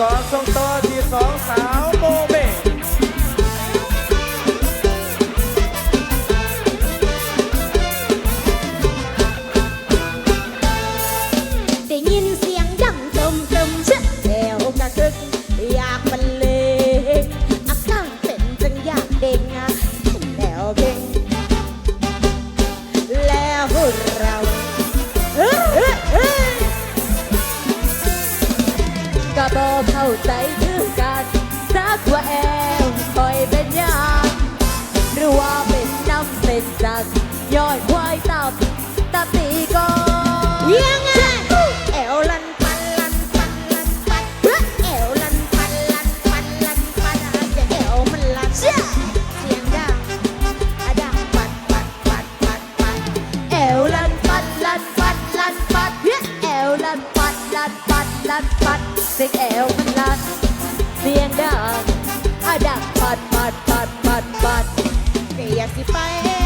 ก่อนส่งต่อที่สองสาวโมเบได้ยิน ใจคือกันสักว่าแอวคอยเป็นหยังหรือว่าเป็นน้ำเป็นจักย้อยควายตับตับตีก่อนยังไงเอวลันปันลันปันลันปันเอวลันปันลันปันลันปันอาจจะเอวมันลันเสียงดังอะดังปัดปัดปัดปัดปัดเอวลันปัดลันปัดลันปัดเอวลันปัดลันปัดลันปัดเสียงเอว สิไป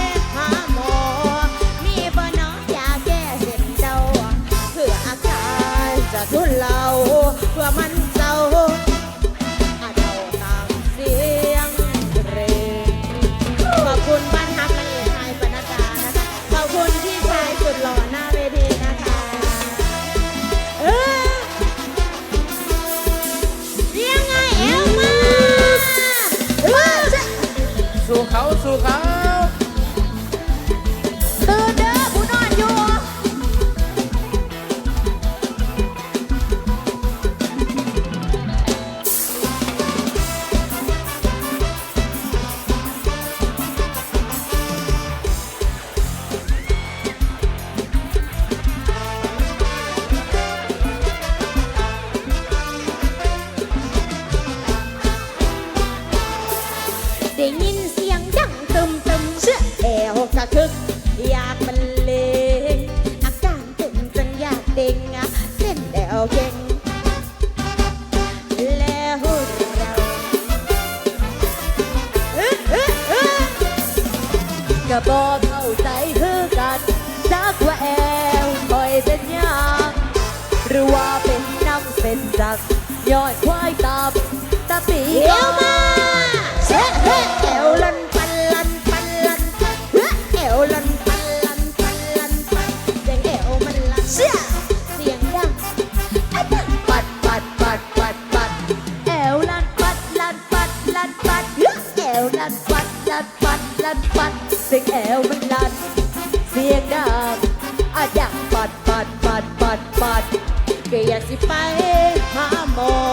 ได้ยินเสียงดังตึมตึมเชื่อแอวกระคึก อยากบรรเลงอาการตึมจนอยากเด้งอะเส้นแอวเก่งแล้วเราเอ๊ะเอ๊ะเอ๊ะก็บอกเข้าใจคือกันสักว่าแอวคอยเป็นหยังหรือว่าเป็นน้ำเป็นจักย้อยควายตับตะปีเดียวมา ปัดปัดปัดปัดปัดก็อยากสิไปหาหมอ